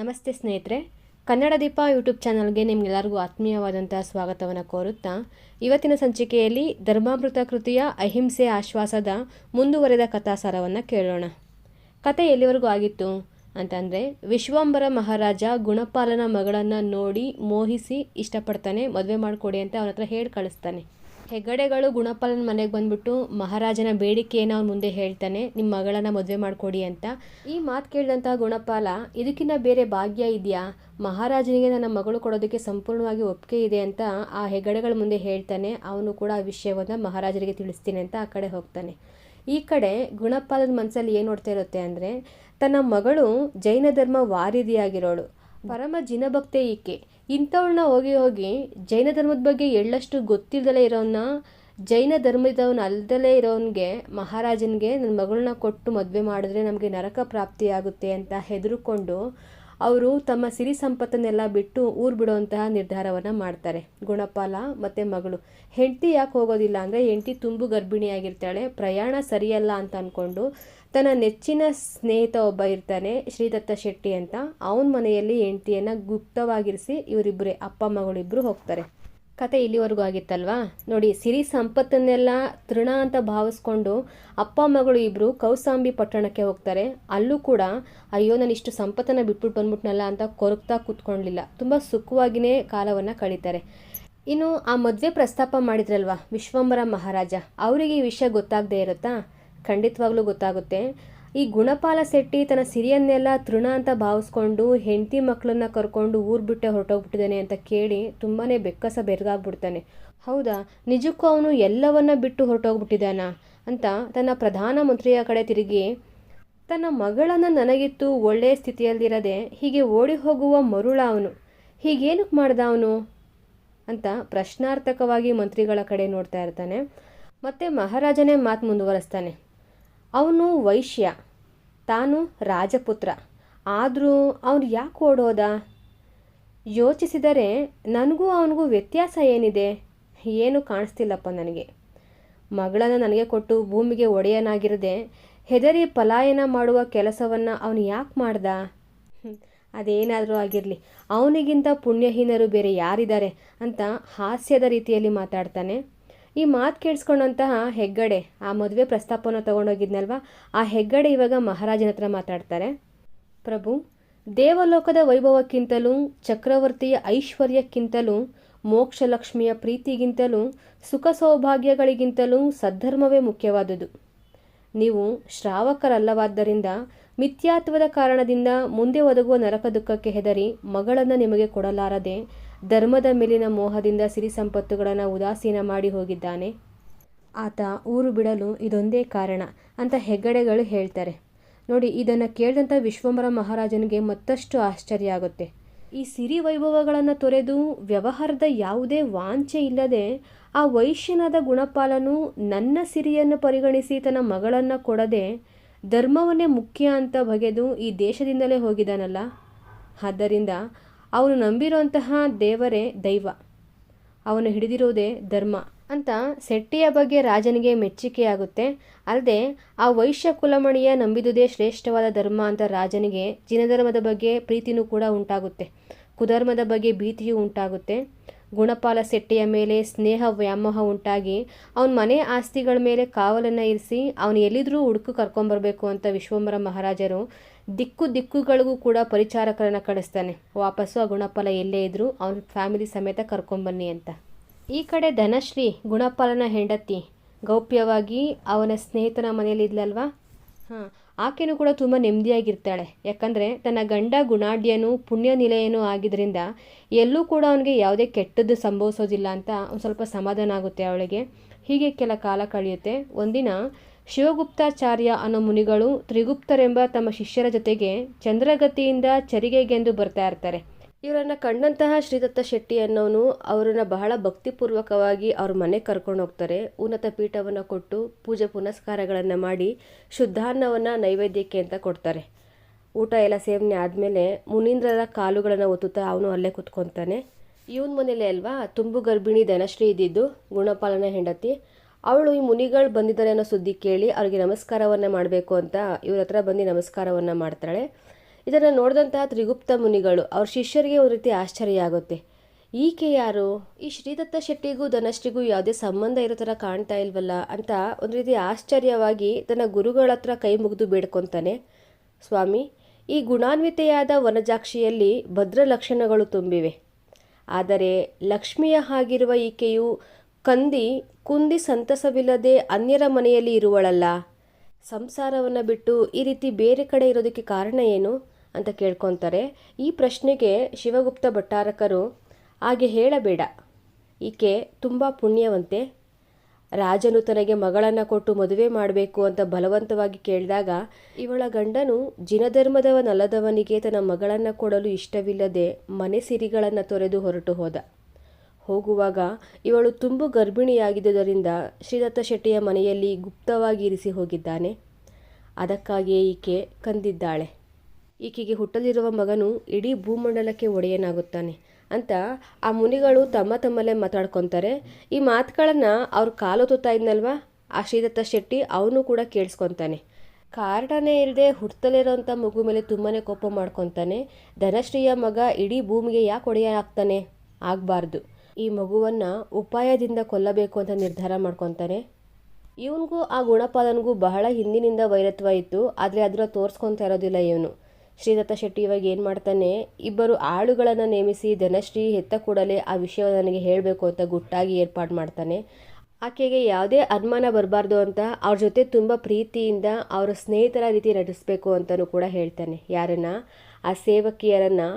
ನಮಸ್ತೆ ಸ್ನೇಹಿತರೆ, ಕನ್ನಡ ದೀಪ ಯೂಟ್ಯೂಬ್ ಚಾನಲ್ಗೆ ನಿಮಗೆಲ್ಲರಿಗೂ ಆತ್ಮೀಯವಾದಂಥ ಸ್ವಾಗತವನ್ನು ಕೋರುತ್ತಾ, ಇವತ್ತಿನ ಸಂಚಿಕೆಯಲ್ಲಿ ಧರ್ಮಾಮೃತ ಕೃತಿಯ ಅಹಿಂಸೆ ಆಶ್ವಾಸದ ಮುಂದುವರೆದ ಕಥಾಸಾರವನ್ನು ಕೇಳೋಣ. ಕತೆ ಎಲ್ಲಿವರೆಗೂ ಆಗಿತ್ತು ಅಂತಂದರೆ, ವಿಶ್ವಾಂಬರ ಮಹಾರಾಜ ಗುಣಪಾಲನ ಮಗಳನ್ನು ನೋಡಿ ಮೋಹಿಸಿ ಇಷ್ಟಪಡ್ತಾನೆ, ಮದುವೆ ಮಾಡಿಕೊಡಿ ಅಂತ ಅವನ ಹತ್ರ ಹೇಳಿ ಕಳಿಸ್ತಾನೆ. ಹೆಗ್ಗಡೆಗಳು ಗುಣಪಾಲನ ಮನೆಗೆ ಬಂದ್ಬಿಟ್ಟು ಮಹಾರಾಜನ ಬೇಡಿಕೆಯನ್ನು ಅವ್ನ ಮುಂದೆ ಹೇಳ್ತಾನೆ ನಿಮ್ಮ ಮಗಳನ್ನ ಮದುವೆ ಮಾಡಿಕೊಡಿ ಅಂತ. ಈ ಮಾತು ಕೇಳಿದಂಥ ಗುಣಪಾಲ ಇದಕ್ಕಿಂತ ಬೇರೆ ಭಾಗ್ಯ ಇದೆಯಾ? ಮಹಾರಾಜನಿಗೆ ನನ್ನ ಮಗಳು ಕೊಡೋದಕ್ಕೆ ಸಂಪೂರ್ಣವಾಗಿ ಒಪ್ಪಿಗೆ ಇದೆ ಅಂತ ಆ ಹೆಗಡೆಗಳ ಮುಂದೆ ಹೇಳ್ತಾನೆ. ಅವನು ಕೂಡ ಆ ವಿಷಯವನ್ನು ಮಹಾರಾಜರಿಗೆ ತಿಳಿಸ್ತೀನಿ ಅಂತ ಆ ಕಡೆ ಹೋಗ್ತಾನೆ. ಈ ಕಡೆ ಗುಣಪಾಲದ ಮನಸ್ಸಲ್ಲಿ ಏನು ನೋಡ್ತಾ ಇರುತ್ತೆ ಅಂದರೆ, ತನ್ನ ಮಗಳು ಜೈನ ಧರ್ಮ ವಾರಿದಿಯಾಗಿರೋಳು. ಪರಮ ಜಿನಭಕ್ತೆ ಈಕೆ. ಇಂಥವಳನ್ನ ಹೋಗಿ ಹೋಗಿ ಜೈನ ಧರ್ಮದ ಬಗ್ಗೆ ಎಳ್ಳಷ್ಟು ಗೊತ್ತಿಲ್ಲದಲೇ ಇರೋನ್ನ ಜೈನ ಧರ್ಮದವನ ಅಲ್ದಲೇ ಇರೋನ್ಗೆ ಮಹಾರಾಜನಿಗೆ ನನ್ನ ಮಗಳನ್ನ ಕೊಟ್ಟು ಮದುವೆ ಮಾಡಿದ್ರೆ ನಮಗೆ ನರಕ ಪ್ರಾಪ್ತಿಯಾಗುತ್ತೆ ಅಂತ ಹೆದರುಕೊಂಡು ಅವರು ತಮ್ಮ ಸಿರಿ ಸಂಪತ್ತನ್ನೆಲ್ಲ ಬಿಟ್ಟು ಊರು ಬಿಡುವಂತಹ ನಿರ್ಧಾರವನ್ನು ಮಾಡ್ತಾರೆ. ಗುಣಪಾಲ ಮತ್ತು ಮಗಳು. ಹೆಂಡತಿ ಯಾಕೆ ಹೋಗೋದಿಲ್ಲ ಅಂದರೆ ಹೆಂಡತಿ ತುಂಬು ಗರ್ಭಿಣಿಯಾಗಿರ್ತಾಳೆ, ಪ್ರಯಾಣ ಸರಿಯಲ್ಲ ಅಂತ ಅಂದ್ಕೊಂಡು ತನ್ನ ನೆಚ್ಚಿನ ಸ್ನೇಹಿತ ಒಬ್ಬ ಇರ್ತಾನೆ, ಶ್ರೀದತ್ತ ಶೆಟ್ಟಿ ಅಂತ. ಅವನ ಮನೆಯಲ್ಲಿ ಹೆಂಡತಿಯನ್ನು ಗುಪ್ತವಾಗಿರಿಸಿ ಇವರಿಬ್ಬರೇ ಅಪ್ಪ ಮಗಳಿಬ್ಬರು ಹೋಗ್ತಾರೆ. ಕತೆ ಇಲ್ಲಿವರೆಗೂ ಆಗಿತ್ತಲ್ವಾ? ನೋಡಿ, ಸಿರಿ ಸಂಪತ್ತನ್ನೆಲ್ಲ ತೃಣ ಅಂತ ಭಾವಿಸ್ಕೊಂಡು ಅಪ್ಪ, ಮಗಳು ಇಬ್ಬರು ಕೌಸಾಂಬಿ ಪಟ್ಟಣಕ್ಕೆ ಹೋಗ್ತಾರೆ. ಅಲ್ಲೂ ಕೂಡ, ಅಯ್ಯೋ, ನಾನು ಇಷ್ಟು ಸಂಪತ್ತನ್ನು ಬಿಟ್ಬಿಟ್ಟು ಬಂದ್ಬಿಟ್ನಲ್ಲ ಅಂತ ಕೊರಗ್ತಾ ಕೂತ್ಕೊಳ್ಳಲಿಲ್ಲ ತುಂಬ ಸುಖವಾಗಿಯೇ ಕಾಲವನ್ನು ಕಳೀತಾರೆ. ಇನ್ನು ಆ ಮದುವೆ ಪ್ರಸ್ತಾಪ ಮಾಡಿದ್ರಲ್ವಾ ವಿಶ್ವಂಬರ ಮಹಾರಾಜ? ಅವರಿಗೆ ಈ ವಿಷಯ ಗೊತ್ತಾಗದೇ ಇರುತ್ತಾ? ಖಂಡಿತವಾಗ್ಲೂ ಗೊತ್ತಾಗುತ್ತೆ. ಈ ಗುಣಪಾಲ ಶೆಟ್ಟಿ ತನ್ನ ಸಿರಿಯನ್ನೆಲ್ಲ ತೃಣ ಅಂತ ಭಾವಿಸ್ಕೊಂಡು ಹೆಂಡತಿ ಮಕ್ಕಳನ್ನ ಕರ್ಕೊಂಡು ಊರು ಬಿಟ್ಟೆ ಹೊರಟೋಗ್ಬಿಟ್ಟಿದ್ದಾನೆ ಅಂತ ಕೇಳಿ ತುಂಬಾ ಬೆಕ್ಕಸ ಬೆರಗಾಗ್ಬಿಡ್ತಾನೆ. ಹೌದಾ? ನಿಜಕ್ಕೂ ಅವನು ಎಲ್ಲವನ್ನ ಬಿಟ್ಟು ಹೊರಟೋಗ್ಬಿಟ್ಟಿದ್ದಾನ? ಅಂತ ತನ್ನ ಪ್ರಧಾನ ಮಂತ್ರಿಯ ಕಡೆ ತಿರುಗಿ, ತನ್ನ ಮಗಳನ್ನು ನನಗಿತ್ತು ಒಳ್ಳೆಯ ಸ್ಥಿತಿಯಲ್ಲಿರದೆ ಹೀಗೆ ಓಡಿ ಹೋಗುವ ಮರುಳ ಅವನು. ಹೀಗೇನಕ್ಕೆ ಮಾಡ್ದ ಅವನು? ಅಂತ ಪ್ರಶ್ನಾರ್ಥಕವಾಗಿ ಮಂತ್ರಿಗಳ ಕಡೆ ನೋಡ್ತಾ ಇರ್ತಾನೆ. ಮತ್ತೆ ಮಹಾರಾಜನೇ ಮಾತು ಮುಂದುವರಿಸ್ತಾನೆ. ಅವನು ವೈಶ್ಯ, ತಾನು ರಾಜಪುತ್ರ. ಆದರೂ ಅವನು ಯಾಕೆ ಓಡೋದ? ಯೋಚಿಸಿದರೆ ನನಗೂ ಅವನಿಗೂ ವ್ಯತ್ಯಾಸ ಏನಿದೆ? ಏನು ಕಾಣಿಸ್ತಿಲ್ಲಪ್ಪ ನನಗೆ. ಮಗಳನ್ನು ನನಗೆ ಕೊಟ್ಟು ಭೂಮಿಗೆ ಒಡೆಯನಾಗಿರದೆ ಹೆದರಿ ಪಲಾಯನ ಮಾಡುವ ಕೆಲಸವನ್ನು ಅವನು ಯಾಕೆ ಮಾಡ್ದ? ಅದೇನಾದರೂ ಆಗಿರಲಿ, ಅವನಿಗಿಂತ ಪುಣ್ಯಹೀನರು ಬೇರೆ ಯಾರಿದ್ದಾರೆ ಅಂತ ಹಾಸ್ಯದ ರೀತಿಯಲ್ಲಿ ಮಾತಾಡ್ತಾನೆ. ಈ ಮಾತು ಕೇಳಿಸ್ಕೊಂಡಂತಹ ಹೆಗ್ಗಡೆ ಆ ಮದುವೆ ಪ್ರಸ್ತಾಪವನ್ನು ತಗೊಂಡೋಗಿದ್ನಲ್ವ? ಆ ಹೆಗ್ಗಡೆ ಇವಾಗ ಮಹಾರಾಜನ ಹತ್ರ ಮಾತಾಡ್ತಾರೆ. ಪ್ರಭು, ದೇವಲೋಕದ ವೈಭವಕ್ಕಿಂತಲೂ, ಚಕ್ರವರ್ತಿಯ ಐಶ್ವರ್ಯಕ್ಕಿಂತಲೂ, ಮೋಕ್ಷಲಕ್ಷ್ಮಿಯ ಪ್ರೀತಿಗಿಂತಲೂ, ಸುಖ ಸೌಭಾಗ್ಯಗಳಿಗಿಂತಲೂ ಸದ್ಧರ್ಮವೇ ಮುಖ್ಯವಾದುದು. ನೀವು ಶ್ರಾವಕರಲ್ಲವಾದ್ದರಿಂದ, ಮಿಥ್ಯಾತ್ವದ ಕಾರಣದಿಂದ ಮುಂದೆ ಒದಗುವ ನರಕ ದುಃಖಕ್ಕೆ ಹೆದರಿ ಮಗಳನ್ನು ನಿಮಗೆ ಕೊಡಲಾರದೆ ಧರ್ಮದ ಮೇಲಿನ ಮೋಹದಿಂದ ಸಿರಿ ಸಂಪತ್ತುಗಳನ್ನು ಉದಾಸೀನ ಮಾಡಿ ಹೋಗಿದ್ದಾನೆ. ಆತ ಊರು ಬಿಡಲು ಇದೊಂದೇ ಕಾರಣ ಅಂತ ಹೆಗ್ಗಡೆಗಳು ಹೇಳ್ತಾರೆ. ನೋಡಿ, ಇದನ್ನು ಕೇಳಿದಂಥ ವಿಶ್ವಂಬರ ಮಹಾರಾಜನಿಗೆ ಮತ್ತಷ್ಟು ಆಶ್ಚರ್ಯ ಆಗುತ್ತೆ. ಈ ಸಿರಿ ವೈಭವಗಳನ್ನು ತೊರೆದು ವ್ಯವಹಾರದ ಯಾವುದೇ ವಾಂಛೆ ಇಲ್ಲದೆ ಆ ವೈಶ್ಯನಾದ ಗುಣಪಾಲನು ನನ್ನ ಸಿರಿಯನ್ನು ಪರಿಗಣಿಸಿ ತನ್ನ ಮಗಳನ್ನು ಕೊಡದೆ ಧರ್ಮವನ್ನೇ ಮುಖ್ಯ ಅಂತ ಬಗೆದು ಈ ದೇಶದಿಂದಲೇ ಹೋಗಿದ್ದಾನಲ್ಲ? ಆದ್ದರಿಂದ ಅವನು ನಂಬಿರುವಂತಹ ದೇವರೇ ದೈವ. ಅವನು ಹಿಡಿದಿರುವುದೇ ಧರ್ಮ. ಅಂತ ಶೆಟ್ಟಿಯ ಬಗ್ಗೆ ರಾಜನಿಗೆ ಮೆಚ್ಚುಗೆಯಾಗುತ್ತೆ ಅಲ್ಲದೆ ಆ ವೈಶ್ಯ ಕುಲಮಣಿಯ ನಂಬಿದುದೇ ಶ್ರೇಷ್ಠವಾದ ಧರ್ಮ ಅಂತ ರಾಜನಿಗೆ ಜಿನಧರ್ಮದ ಬಗ್ಗೆ ಪ್ರೀತಿನೂ ಕೂಡ ಉಂಟಾಗುತ್ತೆ. ಕುಧರ್ಮದ ಬಗ್ಗೆ ಭೀತಿಯೂ ಉಂಟಾಗುತ್ತೆ. ಗುಣಪಾಲ ಶೆಟ್ಟಿಯ ಮೇಲೆ ಸ್ನೇಹ ವ್ಯಾಮೋಹ ಉಂಟಾಗಿ ಅವನ ಮನೆ ಆಸ್ತಿಗಳ ಮೇಲೆ ಕಾವಲನ್ನು ಇರಿಸಿ ಅವನು ಎಲ್ಲಿದ್ರೂ ಹುಡುಕು ಕರ್ಕೊಂಬರ್ಬೇಕು ಅಂತ ವಿಶ್ವಂಬರ ಮಹಾರಾಜರು ದಿಕ್ಕು ದಿಕ್ಕುಗಳಿಗೂ ಕೂಡ ಪರಿಚಾರಕರನ್ನು ಕಳಿಸ್ತಾನೆ. ವಾಪಸ್ಸು ಆ ಗುಣಪಾಲ ಎಲ್ಲೇ ಇದ್ದರೂ ಅವನ ಫ್ಯಾಮಿಲಿ ಸಮೇತ ಕರ್ಕೊಂಬನ್ನಿ ಅಂತ. ಈ ಕಡೆ ಧನಶ್ರೀ ಗುಣಪಾಲನ ಹೆಂಡತಿ. ಗೌಪ್ಯವಾಗಿ ಅವನ ಸ್ನೇಹಿತನ ಮನೆಯಲ್ಲಿ ಇದ್ಲಲ್ವಾ? ಹಾಂ ಆಕೆಯೂ ಕೂಡ ತುಂಬ ನೆಮ್ಮದಿಯಾಗಿರ್ತಾಳೆ. ಯಾಕಂದರೆ ತನ್ನ ಗಂಡ ಗುಣಾಢ್ಯನು ಪುಣ್ಯ ನಿಲಯನೂ ಆಗಿದ್ದರಿಂದ ಎಲ್ಲೂ ಕೂಡ ಅವನಿಗೆ ಯಾವುದೇ ಕೆಟ್ಟದ್ದು ಸಂಭವಿಸೋದಿಲ್ಲ ಅಂತ ಒಂದು ಸ್ವಲ್ಪ ಸಮಾಧಾನ ಆಗುತ್ತೆ ಅವಳಿಗೆ. ಹೀಗೆ ಕೆಲ ಕಾಲ ಕಳೆಯುತ್ತೆ. ಒಂದಿನ ಶಿವಗುಪ್ತಾಚಾರ್ಯ ಅನ್ನೋ ಮುನಿಗಳು ತ್ರಿಗುಪ್ತರೆಂಬ ತಮ್ಮ ಶಿಷ್ಯರ ಜೊತೆಗೆ ಚಂದ್ರಗತಿಯಿಂದ ಚರಿಗೆಗೆಂದು ಬರ್ತಾ ಇರ್ತಾರೆ. ಇವರನ್ನು ಕಂಡಂತಹ ಶ್ರೀದತ್ತ ಶೆಟ್ಟಿ ಅನ್ನೋನು ಅವರನ್ನು ಬಹಳ ಭಕ್ತಿಪೂರ್ವಕವಾಗಿ ಅವ್ರ ಮನೆಗೆ ಕರ್ಕೊಂಡು ಹೋಗ್ತಾರೆ. ಉನ್ನತ ಪೀಠವನ್ನು ಕೊಟ್ಟು ಪೂಜೆ ಪುನಸ್ಕಾರಗಳನ್ನು ಮಾಡಿ ಶುದ್ಧಾನ್ನವನ್ನು ನೈವೇದ್ಯಕ್ಕೆ ಅಂತ ಕೊಡ್ತಾರೆ. ಊಟ ಎಲ್ಲ ಸೇವನೆ ಆದಮೇಲೆ ಮುನೀಂದ್ರರ ಕಾಲುಗಳನ್ನು ಒತ್ತುತ್ತಾ ಅವನು ಅಲ್ಲೇ ಕುತ್ಕೊತಾನೆ. ಇವನ ಮನೇಲೆ ಅಲ್ವಾ, ತುಂಬು ಗರ್ಭಿಣಿ ಧನಶ್ರೀ ಇದ್ದಿದ್ದು, ಗುಣಪಾಲನ ಹೆಂಡತಿ. ಅವಳು ಈ ಮುನಿಗಳು ಬಂದಿದ್ದಾರೆ ಅನ್ನೋ ಸುದ್ದಿ ಕೇಳಿ ಅವರಿಗೆ ನಮಸ್ಕಾರವನ್ನು ಮಾಡಬೇಕು ಅಂತ ಇವ್ರ ಹತ್ರ ಬಂದು ನಮಸ್ಕಾರವನ್ನು ಮಾಡ್ತಾಳೆ. ಇದನ್ನು ನೋಡಿದಂತಹ ತ್ರಿಗುಪ್ತ ಮುನಿಗಳು ಅವ್ರ ಶಿಷ್ಯರಿಗೆ ಒಂದು ರೀತಿ ಆಶ್ಚರ್ಯ ಆಗುತ್ತೆ. ಈಕೆ ಯಾರು? ಈ ಶ್ರೀದತ್ತ ಶೆಟ್ಟಿಗೂ ಧನಶ್ರೀಗೂ ಯಾವುದೇ ಸಂಬಂಧ ಇರೋ ಥರ ಕಾಣ್ತಾ ಇಲ್ವಲ್ಲ ಅಂತ ಒಂದು ರೀತಿ ಆಶ್ಚರ್ಯವಾಗಿ ತನ್ನ ಗುರುಗಳ ಹತ್ರ ಕೈ ಮುಗಿದು ಬೇಡ್ಕೊತಾನೆ. ಸ್ವಾಮಿ, ಈ ಗುಣಾನ್ವಿತೆಯಾದ ವನಜಾಕ್ಷಿಯಲ್ಲಿ ಭದ್ರ ಲಕ್ಷಣಗಳು ತುಂಬಿವೆ. ಆದರೆ ಲಕ್ಷ್ಮಿಯ ಹಾಗಿರುವ ಈಕೆಯು ಕಂದಿ ಕುಂದಿ ಸಂತಸವಿಲ್ಲದೆ ಅನ್ಯರ ಮನೆಯಲ್ಲಿ ಇರುವಳಲ್ಲ. ಸಂಸಾರವನ್ನು ಬಿಟ್ಟು ಈ ರೀತಿ ಬೇರೆ ಕಡೆ ಇರೋದಕ್ಕೆ ಕಾರಣ ಏನು ಅಂತ ಕೇಳ್ಕೊತಾರೆ. ಈ ಪ್ರಶ್ನೆಗೆ ಶಿವಗುಪ್ತ ಭಟ್ಟಾರಕರು ಹಾಗೆ ಹೇಳಬೇಡ. ಈಕೆ ತುಂಬ ಪುಣ್ಯವಂತೆ. ರಾಜನು ತನಗೆ ಮಗಳನ್ನು ಕೊಟ್ಟು ಮದುವೆ ಮಾಡಬೇಕು ಅಂತ ಬಲವಂತವಾಗಿ ಕೇಳಿದಾಗ ಇವಳ ಗಂಡನು ಜಿನಧರ್ಮದವನಲ್ಲದವನಿಗೆ ತನ್ನ ಮಗಳನ್ನು ಕೊಡಲು ಇಷ್ಟವಿಲ್ಲದೆ ಮನೆ ಸಿರಿಗಳನ್ನು ತೊರೆದು ಹೊರಟು ಹೋದ. ಹೋಗುವಾಗ ಇವಳು ತುಂಬ ಗರ್ಭಿಣಿಯಾಗಿದ್ದುದರಿಂದ ಶ್ರೀದತ್ತ ಶೆಟ್ಟಿಯ ಮನೆಯಲ್ಲಿ ಗುಪ್ತವಾಗಿ ಇರಿಸಿ ಹೋಗಿದ್ದಾನೆ. ಅದಕ್ಕಾಗಿಯೇ ಈಕೆ ಕಂದಿದ್ದಾಳೆ. ಈಕೆಗೆ ಹುಟ್ಟಲಿರುವ ಮಗನು ಇಡೀ ಭೂಮಂಡಲಕ್ಕೆ ಒಡೆಯನಾಗುತ್ತಾನೆ ಅಂತ ಆ ಮುನಿಗಳು ತಮ್ಮ ತಮ್ಮಲ್ಲೇ ಮಾತಾಡ್ಕೊತಾರೆ. ಈ ಮಾತುಗಳನ್ನು ಅವ್ರು ಕಾಲು ತುತ್ತಾ ಇದ್ನಲ್ವಾ? ಆ ಶ್ರೀದತ್ತ ಶೆಟ್ಟಿ ಅವನು ಕೂಡ ಕೇಳಿಸ್ಕೊತಾನೆ. ಕಾರಣನೇ ಇಲ್ಲದೆ ಹುಟ್ಟಲಿರೋಂಥ ಮಗು ಮೇಲೆ ತುಂಬಾ ಕೋಪ ಮಾಡ್ಕೊತಾನೆ. ಧನಶ್ರೀಯ ಮಗ ಇಡೀ ಭೂಮಿಗೆ ಯಾಕೆ ಒಡೆಯಾಗ್ತಾನೆ ಆಗಬಾರ್ದು. ಈ ಮಗುವನ್ನು ಉಪಾಯದಿಂದ ಕೊಲ್ಲಬೇಕು ಅಂತ ನಿರ್ಧಾರ ಮಾಡ್ಕೊತಾನೆ ಇವನಿಗೂ ಆ ಗುಣಪಾಲನಿಗೂ ಬಹಳ ಹಿಂದಿನಿಂದ ವೈರತ್ವ ಇತ್ತು. ಆದರೆ ಅದರ ತೋರಿಸ್ಕೊತಾ ಇರೋದಿಲ್ಲ ಇವನು. ಶ್ರೀದತ್ತ ಶೆಟ್ಟಿ ಇವಾಗ ಏನು ಮಾಡ್ತಾನೆ, ಇಬ್ಬರು ಆಳುಗಳನ್ನು ನೇಮಿಸಿ ಧನಶ್ರೀ ಹೆತ್ತ ಕೂಡಲೇ ಆ ವಿಷಯ ನನಗೆ ಹೇಳಬೇಕು ಅಂತ ಗುಟ್ಟಾಗಿ ಏರ್ಪಾಡು ಮಾಡ್ತಾನೆ. ಆಕೆಗೆ ಯಾವುದೇ ಅನುಮಾನ ಬರಬಾರ್ದು ಅಂತ ಅವ್ರ ಜೊತೆ ತುಂಬ ಪ್ರೀತಿಯಿಂದ ಅವರ ಸ್ನೇಹಿತರ ರೀತಿ ನಟಿಸ್ಬೇಕು ಅಂತಲೂ ಕೂಡ ಹೇಳ್ತಾನೆ. ಯಾರನ್ನ? ಆ ಸೇವಕಿಯರನ್ನು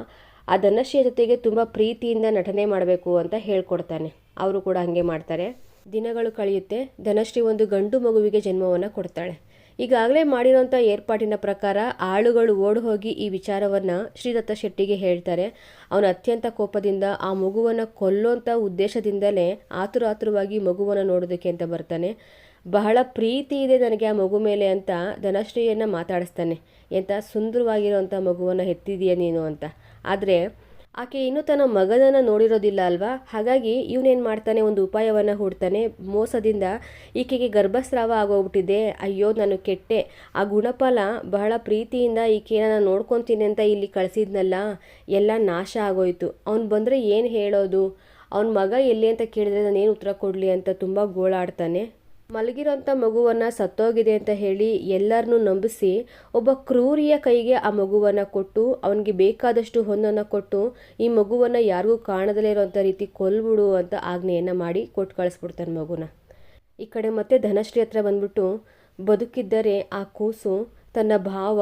ಆ ಧನಶ್ರೀಯ ಜೊತೆಗೆ ತುಂಬ ಪ್ರೀತಿಯಿಂದ ನಟನೆ ಮಾಡಬೇಕು ಅಂತ ಹೇಳ್ಕೊಡ್ತಾನೆ. ಅವರು ಕೂಡ ಹಾಗೆ ಮಾಡ್ತಾರೆ. ದಿನಗಳು ಕಳೆಯುತ್ತೆ. ಧನಶ್ರೀ ಒಂದು ಗಂಡು ಮಗುವಿಗೆ ಜನ್ಮವನ್ನು ಕೊಡ್ತಾಳೆ. ಈಗಾಗಲೇ ಮಾಡಿರೋಂಥ ಏರ್ಪಾಟಿನ ಪ್ರಕಾರ ಆಳುಗಳು ಓಡಿ ಹೋಗಿ ಈ ವಿಚಾರವನ್ನು ಶ್ರೀದತ್ತ ಶೆಟ್ಟಿಗೆ ಹೇಳ್ತಾರೆ. ಅವನು ಅತ್ಯಂತ ಕೋಪದಿಂದ ಆ ಮಗುವನ್ನು ಕೊಲ್ಲೋಂಥ ಉದ್ದೇಶದಿಂದಲೇ ಆತುರಾತುರವಾಗಿ ಮಗುವನ್ನು ನೋಡೋದಕ್ಕೆ ಅಂತ ಬರ್ತಾನೆ. ಬಹಳ ಪ್ರೀತಿ ಇದೆ ನನಗೆ ಆ ಮಗು ಮೇಲೆ ಅಂತ ಧನಶ್ರೀಯನ್ನು ಮಾತಾಡಿಸ್ತಾನೆ. ಎಂಥ ಸುಂದರವಾಗಿರೋಂಥ ಮಗುವನ್ನು ಹೆತ್ತಿದೀಯ ನೀನು ಅಂತ. ಆದರೆ ಆಕೆ ಇನ್ನೂ ತನ್ನ ಮಗನನ್ನು ನೋಡಿರೋದಿಲ್ಲ ಅಲ್ವಾ? ಹಾಗಾಗಿ ಇವನೇನು ಮಾಡ್ತಾನೆ, ಒಂದು ಉಪಾಯವನ್ನು ಹುಡ್ತಾನೆ, ಮೋಸದಿಂದ ಈಕೆಗೆ ಗರ್ಭಸ್ರಾವ ಆಗೋಗ್ಬಿಟ್ಟಿದೆ. ಅಯ್ಯೋ, ನಾನು ಕೆಟ್ಟೆ. ಆ ಗುಣಪಾಲ ಬಹಳ ಪ್ರೀತಿಯಿಂದ ಈಕೆನ ನಾನು ನೋಡ್ಕೊತೀನಿ ಅಂತ ಇಲ್ಲಿ ಕಳಿಸಿದ್ನಲ್ಲ, ಎಲ್ಲ ನಾಶ ಆಗೋಯ್ತು. ಅವ್ನು ಬಂದರೆ ಏನು ಹೇಳೋದು? ಅವನ ಮಗ ಎಲ್ಲಿ ಅಂತ ಕೇಳಿದ್ರೆ ನಾನು ಏನು ಉತ್ತರ ಕೊಡಲಿ ಅಂತ ತುಂಬ ಗೋಳಾಡ್ತಾನೆ. ಮಲಗಿರೋಂಥ ಮಗುವನ್ನು ಸತ್ತೋಗಿದೆ ಅಂತ ಹೇಳಿ ಎಲ್ಲರನ್ನೂ ನಂಬಿಸಿ ಒಬ್ಬ ಕ್ರೂರಿಯ ಕೈಗೆ ಆ ಮಗುವನ್ನು ಕೊಟ್ಟು, ಅವನಿಗೆ ಬೇಕಾದಷ್ಟು ಹೊನ್ನನ್ನು ಕೊಟ್ಟು, ಈ ಮಗುವನ್ನು ಯಾರಿಗೂ ಕಾಣದಲೇ ಇರೋವಂಥ ರೀತಿ ಕೊಲ್ಬಿಡು ಅಂತ ಆಜ್ಞೆಯನ್ನು ಮಾಡಿ ಕೊಟ್ಟು ಕಳಿಸ್ಬಿಡ್ತಾನೆ ಮಗುನ. ಈ ಕಡೆ ಮತ್ತೆ ಧನಶ್ರೀ ಹತ್ರ ಬಂದ್ಬಿಟ್ಟು, ಬದುಕಿದ್ದರೆ ಆ ಕೂಸು ತನ್ನ ಭಾವ,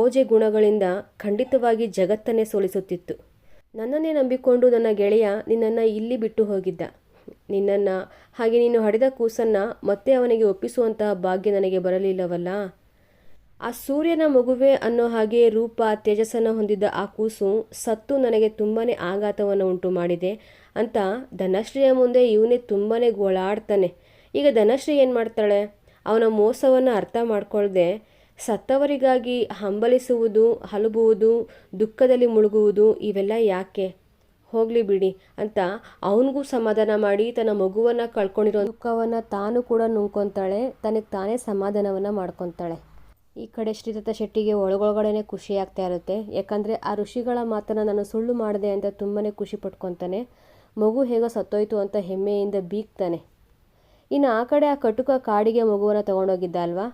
ಓಜೆ ಗುಣಗಳಿಂದ ಖಂಡಿತವಾಗಿ ಜಗತ್ತನ್ನೇ ಸೋಲಿಸುತ್ತಿತ್ತು. ನನ್ನನ್ನೇ ನಂಬಿಕೊಂಡು ನನ್ನ ಗೆಳೆಯ ನಿನ್ನನ್ನು ಇಲ್ಲಿ ಬಿಟ್ಟು ಹೋಗಿದ್ದ. ನಿನ್ನನ್ನು, ಹಾಗೆ ನೀನು ಹಡೆದ ಕೂಸನ್ನು ಮತ್ತೆ ಅವನಿಗೆ ಒಪ್ಪಿಸುವಂತಹ ಭಾಗ್ಯ ನನಗೆ ಬರಲಿಲ್ಲವಲ್ಲ? ಆ ಸೂರ್ಯನ ಮಗುವೆ ಅನ್ನೋ ಹಾಗೆ ರೂಪ, ತೇಜಸ್ಸನ್ನು ಹೊಂದಿದ್ದ ಆ ಕೂಸು ಸತ್ತು ನನಗೆ ತುಂಬಾ ಆಘಾತವನ್ನು ಉಂಟು ಮಾಡಿದೆ ಅಂತ ಧನಶ್ರೀಯ ಮುಂದೆ ಇವನೇ ತುಂಬಾ ಗೋಳಾಡ್ತಾನೆ. ಈಗ ಧನಶ್ರೀ ಏನು ಮಾಡ್ತಾಳೆ? ಅವನ ಮೋಸವನ್ನು ಅರ್ಥ ಮಾಡಿಕೊಳ್ಳದೆ ಸತ್ತವರಿಗಾಗಿ ಹಂಬಲಿಸುವುದು, ಹಲಬುವುದು, ದುಃಖದಲ್ಲಿ ಮುಳುಗುವುದು ಇವೆಲ್ಲ ಯಾಕೆ? ಹೋಗಲಿ ಬಿಡಿ ಅಂತ ಅವನಿಗೂ ಸಮಾಧಾನ ಮಾಡಿ ತನ್ನ ಮಗುವನ್ನು ಕಳ್ಕೊಂಡಿರೋ ದುಃಖವನ್ನು ತಾನು ಕೂಡ ನುಂಗ್ಕೊತಾಳೆ, ತನಗೆ ತಾನೇ ಸಮಾಧಾನವನ್ನು ಮಾಡ್ಕೊತಾಳೆ. ಈ ಕಡೆ ಶ್ರೀದತ್ತ ಶೆಟ್ಟಿಗೆ ಒಳಗೊಳಗಡೆನೇ ಖುಷಿ ಆಗ್ತಾ ಇರುತ್ತೆ. ಯಾಕಂದರೆ ಆ ಋಷಿಗಳ ಮಾತನ್ನು ನಾನು ಸುಳ್ಳು ಮಾಡಿದೆ ಅಂತ ತುಂಬಾ ಖುಷಿ ಪಟ್ಕೊತಾನೆ. ಮಗು ಹೇಗೋ ಸತ್ತೋಯ್ತು ಅಂತ ಹೆಮ್ಮೆಯಿಂದ ಬೀಗ್ತಾನೆ. ಇನ್ನು ಆ ಕಡೆ ಆ ಕಟುಕ ಕಾಡಿಗೆ ಮಗುವನ್ನು ತೊಗೊಂಡೋಗಿದ್ದ ಅಲ್ವಾ?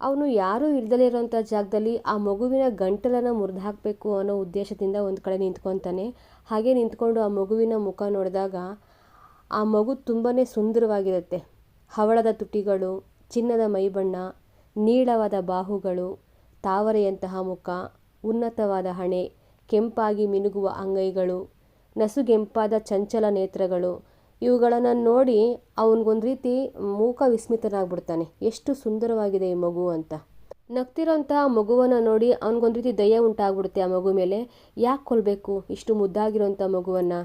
ಅವನು ಯಾರೂ ಇಲ್ದಲೇ ಇರೋಂಥ ಜಾಗದಲ್ಲಿ ಆ ಮಗುವಿನ ಗಂಟಲನ್ನು ಮುರಿದು ಹಾಕಬೇಕು ಅನ್ನೋ ಉದ್ದೇಶದಿಂದ ಒಂದು ಕಡೆ ನಿಂತ್ಕೊತಾನೆ. ಹಾಗೆ ನಿಂತ್ಕೊಂಡು ಆ ಮಗುವಿನ ಮುಖ ನೋಡಿದಾಗ ಆ ಮಗು ತುಂಬಾ ಸುಂದರವಾಗಿರುತ್ತೆ. ಹವಳದ ತುಟಿಗಳು, ಚಿನ್ನದ ಮೈಬಣ್ಣ, ನೀಳವಾದ ಬಾಹುಗಳು, ತಾವರೆಯಂತಹ ಮುಖ, ಉನ್ನತವಾದ ಹಣೆ, ಕೆಂಪಾಗಿ ಮಿನುಗುವ ಅಂಗೈಗಳು, ನಸುಗೆಂಪಾದ ಚಂಚಲ ನೇತ್ರಗಳು ಇವುಗಳನ್ನು ನೋಡಿ ಅವನಿಗೊಂದು ರೀತಿ ಮೂಕ ವಿಸ್ಮಿತನಾಗ್ಬಿಡ್ತಾನೆ. ಎಷ್ಟು ಸುಂದರವಾಗಿದೆ ಈ ಮಗು ಅಂತ. ನಗ್ತಿರೋಂಥ ಮಗುವನ್ನು ನೋಡಿ ಅವನಿಗೊಂದು ರೀತಿ ದಯ ಉಂಟಾಗ್ಬಿಡುತ್ತೆ ಆ ಮಗು ಮೇಲೆ. ಯಾಕೆ ಕೊಲ್ಲಬೇಕು ಇಷ್ಟು ಮುದ್ದಾಗಿರೋಂಥ ಮಗುವನ್ನು?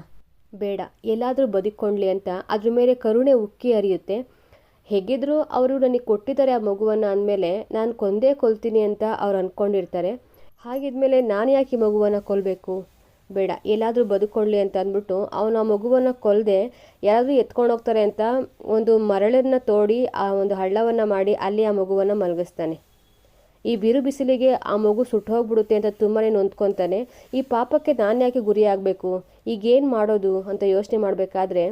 ಬೇಡ, ಎಲ್ಲಾದರೂ ಬದುಕೊಂಡ್ಲಿ ಅಂತ. ಅದ್ರ ಮೇಲೆ ಕರುಣೆ ಉಕ್ಕಿ ಹರಿಯುತ್ತೆ. ಹೇಗಿದ್ರು ಅವರು ನನಗೆ ಕೊಟ್ಟಿದ್ದಾರೆ ಆ ಮಗುವನ್ನು ಅಂದಮೇಲೆ ನಾನು ಕೊಂದೇ ಕೊಲ್ತೀನಿ ಅಂತ ಅವ್ರು ಅಂದ್ಕೊಂಡಿರ್ತಾರೆ ಹಾಗಿದ್ಮೇಲೆ ನಾನು ಯಾಕೆ ಈ ಮಗುವನ್ನು ಕೊಲ್ಲಬೇಕು ಬೇಡ, ಎಲ್ಲಾದರೂ ಬದುಕೊಳ್ಳಿ ಅಂತ ಅಂದ್ಬಿಟ್ಟು ಅವನು ಆ ಮಗುವನ್ನು ಕೊಲ್ಲದೆ ಯಾರಾದರೂ ಎತ್ಕೊಂಡು ಹೋಗ್ತಾರೆ ಅಂತ ಒಂದು ಮರಳನ್ನು ತೋಡಿ ಆ ಒಂದು ಹಳ್ಳವನ್ನು ಮಾಡಿ ಅಲ್ಲಿ ಆ ಮಗುವನ್ನು ಮಲಗಿಸ್ತಾನೆ. ಈ ಬಿರು ಬಿಸಿಲಿಗೆ ಆ ಮಗು ಸುಟ್ಟೋಗ್ಬಿಡುತ್ತೆ ಅಂತ ತುಂಬಾ ನೊಂದ್ಕೊತಾನೆ. ಈ ಪಾಪಕ್ಕೆ ನಾನು ಯಾಕೆ ಗುರಿಯಾಗಬೇಕು ಈಗೇನು ಮಾಡೋದು ಅಂತ ಯೋಚನೆ ಮಾಡಬೇಕಾದ್ರೆ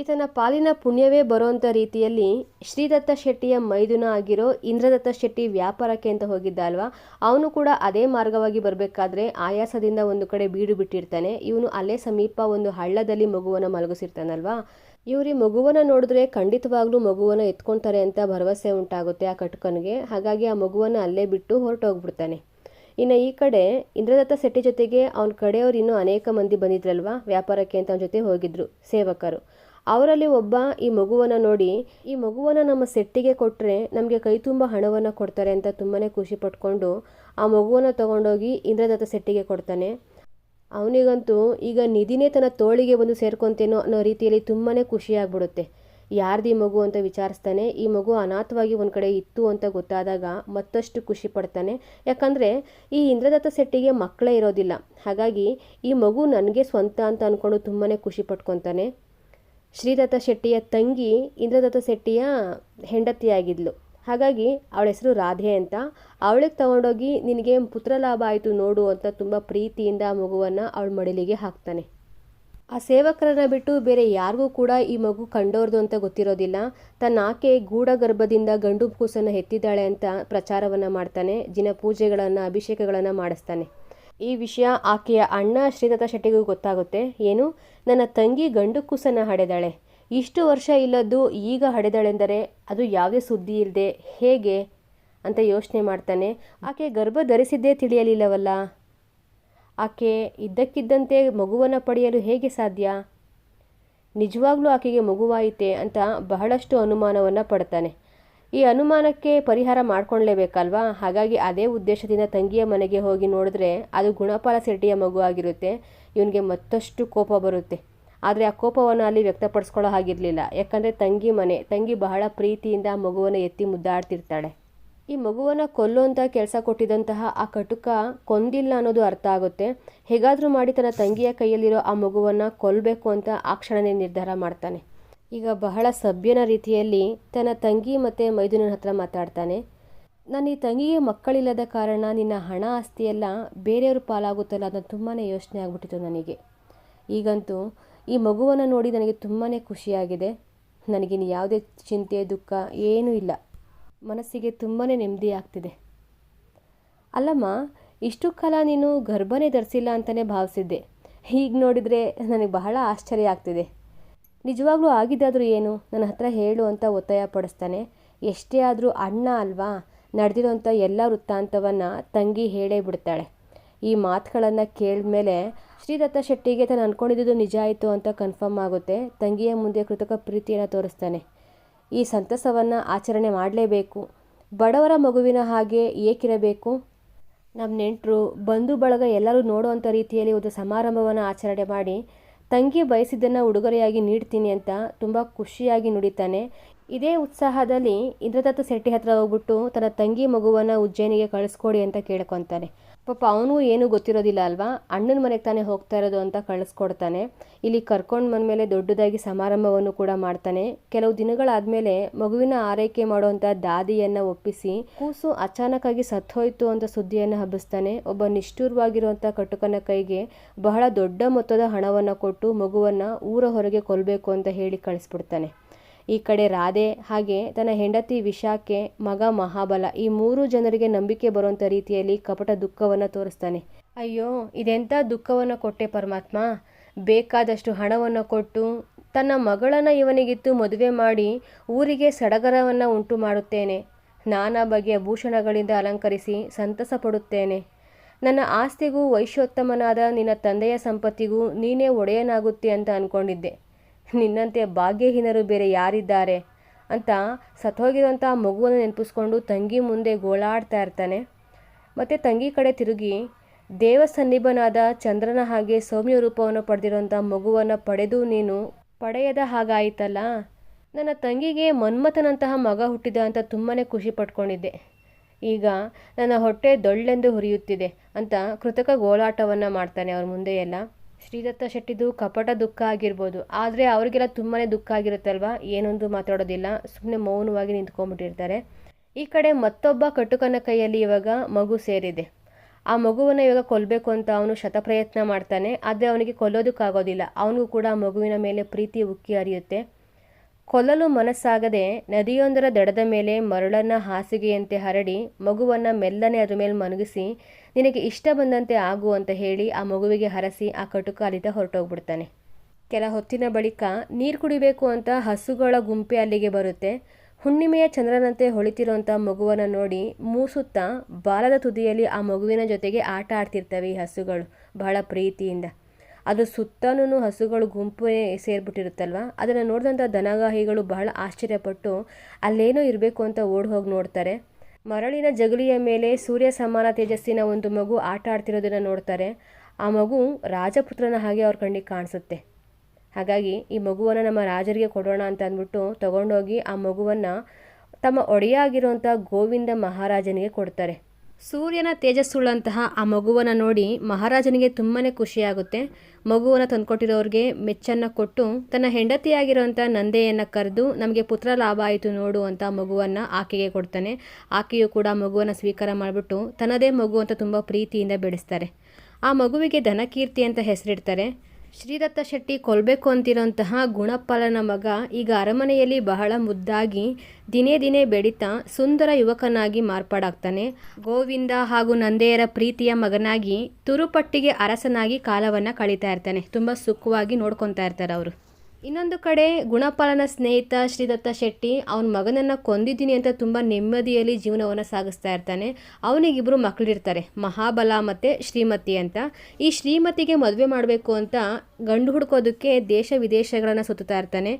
ಈತನ ಪಾಲಿನ ಪುಣ್ಯವೇ ಬರೋಂಥ ರೀತಿಯಲ್ಲಿ ಶ್ರೀದತ್ತ ಶೆಟ್ಟಿಯ ಮೈದುನ ಆಗಿರೋ ಇಂದ್ರದತ್ತ ಶೆಟ್ಟಿ ವ್ಯಾಪಾರಕ್ಕೆ ಅಂತ ಹೋಗಿದ್ದ ಅಲ್ವಾ ಅವನು ಕೂಡ ಅದೇ ಮಾರ್ಗವಾಗಿ ಬರಬೇಕಾದ್ರೆ ಆಯಾಸದಿಂದ ಒಂದು ಕಡೆ ಬೀಡು ಬಿಟ್ಟಿರ್ತಾನೆ. ಇವನು ಅಲ್ಲೇ ಸಮೀಪ ಒಂದು ಹಳ್ಳದಲ್ಲಿ ಮಗುವನ್ನು ಮಲಗಿಸಿರ್ತಾನಲ್ವಾ? ಇವ್ರಿ ಮಗುವನ್ನು ನೋಡಿದ್ರೆ ಖಂಡಿತವಾಗ್ಲೂ ಮಗುವನ್ನು ಎತ್ಕೊಳ್ತಾರೆ ಅಂತ ಭರವಸೆ ಉಂಟಾಗುತ್ತೆ ಆ ಕಟ್ಕನ್ಗೆ. ಹಾಗಾಗಿ ಆ ಮಗುವನ್ನು ಅಲ್ಲೇ ಬಿಟ್ಟು ಹೊರಟೋಗ್ಬಿಡ್ತಾನೆ. ಇನ್ನು ಈ ಕಡೆ ಇಂದ್ರದತ್ತ ಶೆಟ್ಟಿ ಜೊತೆಗೆ ಅವನ ಕಡೆಯವರು ಇನ್ನೂ ಅನೇಕ ಮಂದಿ ಬಂದಿದ್ರಲ್ವಾ? ವ್ಯಾಪಾರಕ್ಕೆ ಅಂತ ಅವನ ಜೊತೆ ಹೋಗಿದ್ರು ಸೇವಕರು. ಅವರಲ್ಲಿ ಒಬ್ಬ ಈ ಮಗುವನ್ನು ನೋಡಿ, ಈ ಮಗುವನ್ನು ನಮ್ಮ ಸೆಟ್ಟಿಗೆ ಕೊಟ್ಟರೆ ನಮಗೆ ಕೈ ತುಂಬ ಹಣವನ್ನು ಕೊಡ್ತಾರೆ ಅಂತ ತುಂಬಾ ಖುಷಿ ಪಟ್ಕೊಂಡು ಆ ಮಗುವನ್ನು ತಗೊಂಡೋಗಿ ಇಂದ್ರದತ್ತ ಸೆಟ್ಟಿಗೆ ಕೊಡ್ತಾನೆ. ಅವನಿಗಂತೂ ಈಗ ನಿಧಿನೇ ತನ್ನ ತೋಳಿಗೆ ಬಂದು ಸೇರ್ಕೊಂತೇನೋ ಅನ್ನೋ ರೀತಿಯಲ್ಲಿ ತುಂಬಾ ಖುಷಿಯಾಗ್ಬಿಡುತ್ತೆ ಯಾರ್ದು ಈ ಮಗು ಅಂತ ವಿಚಾರಿಸ್ತಾನೆ. ಈ ಮಗು ಅನಾಥವಾಗಿ ಒಂದು ಕಡೆ ಇತ್ತು ಅಂತ ಗೊತ್ತಾದಾಗ ಮತ್ತಷ್ಟು ಖುಷಿ ಪಡ್ತಾನೆ. ಯಾಕಂದರೆ ಈ ಇಂದ್ರದತ್ತ ಸೆಟ್ಟಿಗೆ ಮಕ್ಕಳೇ ಇರೋದಿಲ್ಲ. ಹಾಗಾಗಿ ಈ ಮಗು ನನಗೆ ಸ್ವಂತ ಅಂತ ಅಂದ್ಕೊಂಡು ತುಂಬಾ ಖುಷಿ ಪಟ್ಕೊತಾನೆ. ಶ್ರೀದತ್ತ ಶೆಟ್ಟಿಯ ತಂಗಿ ಇಂದ್ರದತ್ತ ಶೆಟ್ಟಿಯ ಹೆಂಡತಿಯಾಗಿದ್ಲು. ಹಾಗಾಗಿ ಅವಳ ಹೆಸರು ರಾಧೆ ಅಂತ. ಅವಳಿಗೆ ತಗೊಂಡೋಗಿ ನಿನಗೆ ಪುತ್ರ ಲಾಭ ಆಯಿತು ನೋಡು ಅಂತ ತುಂಬ ಪ್ರೀತಿಯಿಂದ ಮಗುವನ್ನು ಅವಳ ಮಡಿಲಿಗೆ ಹಾಕ್ತಾನೆ. ಆ ಸೇವಕರನ್ನ ಬಿಟ್ಟು ಬೇರೆ ಯಾರಿಗೂ ಕೂಡ ಈ ಮಗು ಕಂಡೋರ್ದು ಅಂತ ಗೊತ್ತಿರೋದಿಲ್ಲ. ತನ್ನ ಆಕೆ ಗೂಢ ಗರ್ಭದಿಂದ ಗಂಡು ಕೂಸನ್ನು ಎತ್ತಿದ್ದಾಳೆ ಅಂತ ಪ್ರಚಾರವನ್ನು ಮಾಡ್ತಾನೆ. ದಿನ ಪೂಜೆಗಳನ್ನು ಅಭಿಷೇಕಗಳನ್ನು ಮಾಡಿಸ್ತಾನೆ. ಈ ವಿಷಯ ಆಕೆಯ ಅಣ್ಣ ಶ್ರೀದತ್ತ ಶೆಟ್ಟಿಗೂ ಗೊತ್ತಾಗುತ್ತೆ. ಏನು? ನನ್ನ ತಂಗಿ ಗಂಡು ಕುಸನ ಹಡೆದಾಳೆ. ಇಷ್ಟು ವರ್ಷ ಇಲ್ಲದ್ದು ಈಗ ಹಡೆದಾಳೆಂದರೆ ಅದು ಯಾವುದೇ ಸುದ್ದಿ ಇಲ್ಲದೆ ಹೇಗೆ ಅಂತ ಯೋಚನೆ ಮಾಡ್ತಾನೆ. ಆಕೆ ಗರ್ಭ ಧರಿಸಿದ್ದೇ ತಿಳಿಯಲಿಲ್ಲವಲ್ಲ? ಆಕೆ ಇದ್ದಕ್ಕಿದ್ದಂತೆ ಮಗುವನ್ನು ಪಡೆಯಲು ಹೇಗೆ ಸಾಧ್ಯ? ನಿಜವಾಗ್ಲೂ ಆಕೆಗೆ ಮಗುವಾಯಿತೆ ಅಂತ ಬಹಳಷ್ಟು ಅನುಮಾನವನ್ನು ಪಡ್ತಾನೆ. ಈ ಅನುಮಾನಕ್ಕೆ ಪರಿಹಾರ ಮಾಡ್ಕೊಳ್ಲೇಬೇಕಲ್ವಾ ಹಾಗಾಗಿ ಅದೇ ಉದ್ದೇಶದಿಂದ ತಂಗಿಯ ಮನೆಗೆ ಹೋಗಿ ನೋಡಿದ್ರೆ ಅದು ಗುಣಪಾಲ ಶೆಟ್ಟಿಯ ಮಗು ಆಗಿರುತ್ತೆ. ಇವನಿಗೆ ಮತ್ತಷ್ಟು ಕೋಪ ಬರುತ್ತೆ. ಆದರೆ ಆ ಕೋಪವನ್ನು ಅಲ್ಲಿ ವ್ಯಕ್ತಪಡಿಸ್ಕೊಳ್ಳೋ ಹಾಗಿರಲಿಲ್ಲ. ಯಾಕಂದರೆ ತಂಗಿ ಮನೆ, ತಂಗಿ ಬಹಳ ಪ್ರೀತಿಯಿಂದ ಆ ಮಗುವನ್ನು ಎತ್ತಿ ಮುದ್ದಾಡ್ತಿರ್ತಾಳೆ. ಈ ಮಗುವನ್ನು ಕೊಲ್ಲುವಂಥ ಕೆಲಸ ಕೊಟ್ಟಿದ್ದಂತಹ ಆ ಕಟುಕ ಕೊಂದಿಲ್ಲ ಅನ್ನೋದು ಅರ್ಥ ಆಗುತ್ತೆ. ಹೇಗಾದರೂ ಮಾಡಿ ತನ್ನ ತಂಗಿಯ ಕೈಯಲ್ಲಿರೋ ಆ ಮಗುವನ್ನು ಕೊಲ್ಲಬೇಕು ಅಂತ ಆ ಕ್ಷಣನೇ ನಿರ್ಧಾರ ಮಾಡ್ತಾನೆ. ಈಗ ಬಹಳ ಸಭ್ಯನ ರೀತಿಯಲ್ಲಿ ತನ್ನ ತಂಗಿ ಮತ್ತು ಮೈದುನನ ಹತ್ರ ಮಾತಾಡ್ತಾನೆ. ನಾನು ಈ ತಂಗಿಗೆ ಮಕ್ಕಳಿಲ್ಲದ ಕಾರಣ ನಿನ್ನ ಹಣ ಆಸ್ತಿಯೆಲ್ಲ ಬೇರೆಯವ್ರ ಪಾಲಾಗುತ್ತಲ್ಲ ಅದನ್ನು ತುಂಬಾ ಯೋಚನೆ ಆಗ್ಬಿಟ್ಟಿತ್ತು ನನಗೆ. ಈಗಂತೂ ಈ ಮಗುವನ್ನು ನೋಡಿ ನನಗೆ ತುಂಬಾ ಖುಷಿಯಾಗಿದೆ. ನನಗಿನ್ನು ಯಾವುದೇ ಚಿಂತೆ, ದುಃಖ ಏನೂ ಇಲ್ಲ. ಮನಸ್ಸಿಗೆ ತುಂಬಾ ನೆಮ್ಮದಿ ಆಗ್ತಿದೆ. ಅಲ್ಲಮ್ಮ, ಇಷ್ಟು ಕಾಲ ನೀನು ಗರ್ಭನೇ ಧರಿಸಿಲ್ಲ ಅಂತಲೇ ಭಾವಿಸಿದ್ದೆ. ಹೀಗೆ ನೋಡಿದರೆ ನನಗೆ ಬಹಳ ಆಶ್ಚರ್ಯ ಆಗ್ತಿದೆ. ನಿಜವಾಗ್ಲೂ ಆಗಿದ್ದಾದರೂ ಏನು? ನನ್ನ ಹತ್ರ ಹೇಳು ಅಂತ ಒತ್ತಾಯ ಪಡಿಸ್ತಾನೆ. ಎಷ್ಟೇ ಆದರೂ ಅಣ್ಣ ಅಲ್ವಾ? ನಡೆದಿರೋಂಥ ಎಲ್ಲ ವೃತ್ತಾಂತವನ್ನು ತಂಗಿ ಹೇಳೇ ಬಿಡ್ತಾಳೆ. ಈ ಮಾತುಗಳನ್ನು ಕೇಳಿದ್ಮೇಲೆ ಶ್ರೀದತ್ತ ಶೆಟ್ಟಿಗೆ ತಾನು ಅಂದ್ಕೊಂಡಿದ್ದು ನಿಜ ಆಯಿತು ಅಂತ ಕನ್ಫರ್ಮ್ ಆಗುತ್ತೆ. ತಂಗಿಯ ಮುಂದೆ ಕೃತಕ ಪ್ರೀತಿಯನ್ನು ತೋರಿಸ್ತಾನೆ. ಈ ಸಂತಸವನ್ನು ಆಚರಣೆ ಮಾಡಲೇಬೇಕು. ಬಡವರ ಮಗುವಿನ ಹಾಗೆ ಏಕಿರಬೇಕು. ನಮ್ಮ ನೆಂಟರು ಬಂಧು ಬಳಗ ಎಲ್ಲರೂ ನೋಡುವಂಥ ರೀತಿಯಲ್ಲಿ ಒಂದು ಸಮಾರಂಭವನ್ನು ಆಚರಣೆ ಮಾಡಿ ತಂಗಿ ಬಯಸಿದ್ದನ್ನು ಉಡುಗೊರೆಯಾಗಿ ನೀಡ್ತೀನಿ ಅಂತ ತುಂಬ ಖುಷಿಯಾಗಿ ನುಡಿತಾನೆ. ಇದೇ ಉತ್ಸಾಹದಲ್ಲಿ ಇಂದ್ರದತ್ತ ಶೆಟ್ಟಿ ಹತ್ರ ಹೋಗ್ಬಿಟ್ಟು ತನ್ನ ತಂಗಿ ಮಗುವನ್ನು ಉಜ್ಜಯಿನಿಗೆ ಕಳಿಸ್ಕೊಡಿ ಅಂತ ಕೇಳ್ಕೊತಾನೆ. ಪಾಪ ಅವನು ಏನೂ ಗೊತ್ತಿರೋದಿಲ್ಲ ಅಲ್ವಾ? ಅಣ್ಣನ ಮನೆಗೆ ತಾನೇ ಹೋಗ್ತಾ ಇರೋದು ಅಂತ ಕಳಿಸ್ಕೊಡ್ತಾನೆ. ಇಲ್ಲಿ ಕರ್ಕೊಂಡು ಬಂದಮೇಲೆ ದೊಡ್ಡದಾಗಿ ಸಮಾರಂಭವನ್ನು ಕೂಡ ಮಾಡ್ತಾನೆ. ಕೆಲವು ದಿನಗಳಾದಮೇಲೆ ಮಗುವಿನ ಆರೈಕೆ ಮಾಡುವಂಥ ದಾದಿಯನ್ನು ಒಪ್ಪಿಸಿ ಕೂಸು ಅಚಾನಕ್ಕಾಗಿ ಸತ್ತೋಯ್ತು ಅಂತ ಸುದ್ದಿಯನ್ನು ಹಬ್ಬಿಸ್ತಾನೆ. ಒಬ್ಬ ನಿಷ್ಠುರವಾಗಿರುವಂಥ ಕಟುಕನ ಕೈಗೆ ಬಹಳ ದೊಡ್ಡ ಮೊತ್ತದ ಹಣವನ್ನು ಕೊಟ್ಟು ಮಗುವನ್ನು ಊರ ಹೊರಗೆ ಕೊಲ್ಲಬೇಕು ಅಂತ ಹೇಳಿ ಕಳಿಸ್ಬಿಡ್ತಾನೆ. ಈ ಕಡೆ ರಾಧೆ ಹಾಗೆ ತನ್ನ ಹೆಂಡತಿ ವಿಶಾಖೆ ಮಗ ಮಹಾಬಲ ಈ ಮೂರು ಜನರಿಗೆ ನಂಬಿಕೆ ಬರುವಂಥ ರೀತಿಯಲ್ಲಿ ಕಪಟ ದುಃಖವನ್ನು ತೋರಿಸ್ತಾನೆ. ಅಯ್ಯೋ ಇದೆಂಥ ದುಃಖವನ್ನು ಕೊಟ್ಟೆ ಪರಮಾತ್ಮ? ಬೇಕಾದಷ್ಟು ಹಣವನ್ನು ಕೊಟ್ಟು ತನ್ನ ಮಗಳನ್ನು ಇವನಿಗಿತ್ತು ಮದುವೆ ಮಾಡಿ ಊರಿಗೆ ಸಡಗರವನ್ನು ಉಂಟು ಮಾಡುತ್ತೇನೆ. ನಾನಾ ಬಗೆಯ ಭೂಷಣಗಳಿಂದ ಅಲಂಕರಿಸಿ ಸಂತಸ ಪಡುತ್ತೇನೆ. ನನ್ನ ಆಸ್ತಿಗೂ ವೈಶ್ಯೋತ್ತಮನಾದ ನಿನ್ನ ತಂದೆಯ ಸಂಪತ್ತಿಗೂ ನೀನೇ ಒಡೆಯನಾಗುತ್ತೆ ಅಂತ ಅಂದ್ಕೊಂಡಿದ್ದೆ ನಿನ್ನಂತೆ ಭಾಗ್ಯಹೀನರು ಬೇರೆ ಯಾರಿದ್ದಾರೆ? ಅಂತ ಸತ್ತೋಗಿರುವಂಥ ಮಗುವನ್ನು ನೆನಪಿಸ್ಕೊಂಡು ತಂಗಿ ಮುಂದೆ ಗೋಳಾಡ್ತಾ ಇರ್ತಾನೆ. ಮತ್ತು ತಂಗಿ ಕಡೆ ತಿರುಗಿ ದೇವ ಸನ್ನಿಭನಾದ ಚಂದ್ರನ ಹಾಗೆ ಸೌಮ್ಯ ರೂಪವನ್ನು ಪಡೆದಿರುವಂಥ ಮಗುವನ್ನು ಪಡೆದು ನೀನು ಪಡೆಯದ ಹಾಗಾಯಿತಲ್ಲ? ನನ್ನ ತಂಗಿಗೆ ಮನ್ಮಥನಂತಹ ಮಗ ಹುಟ್ಟಿದ ಅಂತ ತುಂಬಾ ಖುಷಿ ಪಟ್ಕೊಂಡಿದ್ದೆ. ಈಗ ನನ್ನ ಹೊಟ್ಟೆ ದೊಳ್ಳೆಂದು ಹುರಿಯುತ್ತಿದೆ ಅಂತ ಕೃತಕ ಗೋಳಾಟವನ್ನು ಮಾಡ್ತಾನೆ ಅವ್ರ ಮುಂದೆ ಎಲ್ಲ ಶ್ರೀದತ್ತ ಶೆಟ್ಟಿದು ಕಪಟ ದುಃಖ ಆಗಿರ್ಬೋದು. ಆದರೆ ಅವರಿಗೆಲ್ಲ ತುಂಬಾ ದುಃಖ ಆಗಿರುತ್ತಲ್ವ? ಏನೊಂದು ಮಾತಾಡೋದಿಲ್ಲ. ಸುಮ್ಮನೆ ಮೌನವಾಗಿ ನಿಂತ್ಕೊಂಡ್ಬಿಟ್ಟಿರ್ತಾರೆ. ಈ ಕಡೆ ಮತ್ತೊಬ್ಬ ಕಟುಕನ ಕೈಯಲ್ಲಿ ಇವಾಗ ಮಗು ಸೇರಿದೆ. ಆ ಮಗುವನ್ನು ಇವಾಗ ಕೊಲ್ಲಬೇಕು ಅಂತ ಅವನು ಶತಪ್ರಯತ್ನ ಮಾಡ್ತಾನೆ. ಆದರೆ ಅವನಿಗೆ ಕೊಲ್ಲೋದಕ್ಕಾಗೋದಿಲ್ಲ. ಅವನಿಗೂ ಕೂಡ ಮಗುವಿನ ಮೇಲೆ ಪ್ರೀತಿ ಉಕ್ಕಿ ಹರಿಯುತ್ತೆ. ಕೊಲ್ಲಲು ಮನಸ್ಸಾಗದೆ ನದಿಯೊಂದರ ದಡದ ಮೇಲೆ ಮರಳನ್ನ ಹಾಸಿಗೆಯಂತೆ ಹರಡಿ ಮಗುವನ್ನು ಮೆಲ್ಲನೆ ಅದರ ಮೇಲೆ ಮನಗಿಸಿ, ನಿನಗೆ ಇಷ್ಟ ಬಂದಂತೆ ಆಗು ಅಂತ ಹೇಳಿ ಆ ಮಗುವಿಗೆ ಹರಸಿ ಆ ಕಟುಕ ಅಲ್ಲಿಂದ ಹೊರಟೋಗ್ಬಿಡ್ತಾನೆ. ಕೆಲ ಹೊತ್ತಿನ ಬಳಿಕ ನೀರು ಕುಡಿಬೇಕು ಅಂತ ಹಸುಗಳ ಗುಂಪೆ ಅಲ್ಲಿಗೆ ಬರುತ್ತೆ. ಹುಣ್ಣಿಮೆಯ ಚಂದ್ರನಂತೆ ಹೊಳಿತಿರುವಂಥ ಮಗುವನ್ನು ನೋಡಿ ಮೂಸುತ್ತಾ ಬಾಲದ ತುದಿಯಲ್ಲಿ ಆ ಮಗುವಿನ ಜೊತೆಗೆ ಆಟ ಆಡ್ತಿರ್ತವೆ ಈ ಹಸುಗಳು ಬಹಳ ಪ್ರೀತಿಯಿಂದ. ಅದು ಸುತ್ತಲೂ ಹಸುಗಳು ಗುಂಪೇ ಸೇರಿಬಿಟ್ಟಿರುತ್ತಲ್ವ? ಅದನ್ನು ನೋಡಿದಂಥ ದನಗಾಹಿಗಳು ಬಹಳ ಆಶ್ಚರ್ಯಪಟ್ಟು ಅಲ್ಲೇನೋ ಇರಬೇಕು ಅಂತ ಓಡಿ ಹೋಗಿ ನೋಡ್ತಾರೆ. ಮರಳಿನ ಜಗಲಿಯ ಮೇಲೆ ಸೂರ್ಯ ಸಮಾನ ತೇಜಸ್ಸಿನ ಒಂದು ಮಗು ಆಟ ಆಡ್ತಿರೋದನ್ನು ನೋಡ್ತಾರೆ. ಆ ಮಗು ರಾಜಪುತ್ರನ ಹಾಗೆ ಅವ್ರ ಕಣ್ಣಿಗೆ ಕಾಣಿಸುತ್ತೆ. ಹಾಗಾಗಿ ಈ ಮಗುವನ್ನು ನಮ್ಮ ರಾಜರಿಗೆ ಕೊಡೋಣ ಅಂತ ಅಂದ್ಬಿಟ್ಟು ತಗೊಂಡೋಗಿ ಆ ಮಗುವನ್ನು ತಮ್ಮ ಒಡೆಯಾಗಿರುವಂಥ ಗೋವಿಂದ ಮಹಾರಾಜನಿಗೆ ಕೊಡ್ತಾರೆ. ಸೂರ್ಯನ ತೇಜಸ್ಸುಳ್ಳಂತಹ ಆ ಮಗುವನ್ನು ನೋಡಿ ಮಹಾರಾಜನಿಗೆ ತುಂಬಾ ಖುಷಿಯಾಗುತ್ತೆ. ಮಗುವನ್ನು ತಂದುಕೊಟ್ಟಿರೋರಿಗೆ ಮೆಚ್ಚನ್ನು ಕೊಟ್ಟು ತನ್ನ ಹೆಂಡತಿಯಾಗಿರುವಂಥ ನಂದೆಯನ್ನು ಕರೆದು ನಮಗೆ ಪುತ್ರ ಲಾಭ ಆಯಿತು ನೋಡು ಅಂತ ಮಗುವನ್ನು ಆಕೆಗೆ ಕೊಡ್ತಾನೆ. ಆಕೆಯು ಕೂಡ ಮಗುವನ್ನು ಸ್ವೀಕಾರ ಮಾಡಿಬಿಟ್ಟು ತನ್ನದೇ ಮಗು ಅಂತ ತುಂಬ ಪ್ರೀತಿಯಿಂದ ಬೆಳೆಸ್ತಾರೆ. ಆ ಮಗುವಿಗೆ ಧನಕೀರ್ತಿ ಅಂತ ಹೆಸರಿಡ್ತಾರೆ. ಶ್ರೀದತ್ತ ಶೆಟ್ಟಿ ಕೊಲ್ಲಬೇಕು ಅಂತಿರೋಂತಹ ಗುಣಪಾಲನ ಮಗ ಈಗ ಅರಮನೆಯಲ್ಲಿ ಬಹಳ ಮುದ್ದಾಗಿ ದಿನೇ ದಿನೇ ಬೆಳೀತಾ ಸುಂದರ ಯುವಕನಾಗಿ ಮಾರ್ಪಾಡಾಗ್ತಾನೆ. ಗೋವಿಂದ ಹಾಗೂ ನಂದೆಯರ ಪ್ರೀತಿಯ ಮಗನಾಗಿ ತುರುಪಟ್ಟಿಗೆ ಅರಸನಾಗಿ ಕಾಲವನ್ನು ಕಳೀತಾ ಇರ್ತಾನೆ. ತುಂಬ ಸುಖವಾಗಿ ನೋಡ್ಕೊತಾ ಇರ್ತಾರೆ ಅವರು. ಇನ್ನೊಂದು ಕಡೆ ಗುಣಪಾಲನ ಸ್ನೇಹಿತ ಶ್ರೀದತ್ತ ಶೆಟ್ಟಿ, ಅವನ ಮಗನನ್ನು ಕೊಂದಿದ್ದೀನಿ ಅಂತ ತುಂಬ ನೆಮ್ಮದಿಯಲ್ಲಿ ಜೀವನವನ್ನು ಸಾಗಿಸ್ತಾ ಇರ್ತಾನೆ. ಅವನಿಗಿಬ್ಬರು ಮಕ್ಕಳಿರ್ತಾರೆ ಮಹಾಬಲ ಮತ್ತು ಶ್ರೀಮತಿ ಅಂತ. ಈ ಶ್ರೀಮತಿಗೆ ಮದುವೆ ಮಾಡಬೇಕು ಅಂತ ಗಂಡು ಹುಡ್ಕೋದಕ್ಕೆ ದೇಶ ವಿದೇಶಗಳನ್ನು ಸುತ್ತುತ್ತಾ ಇರ್ತಾನೆ.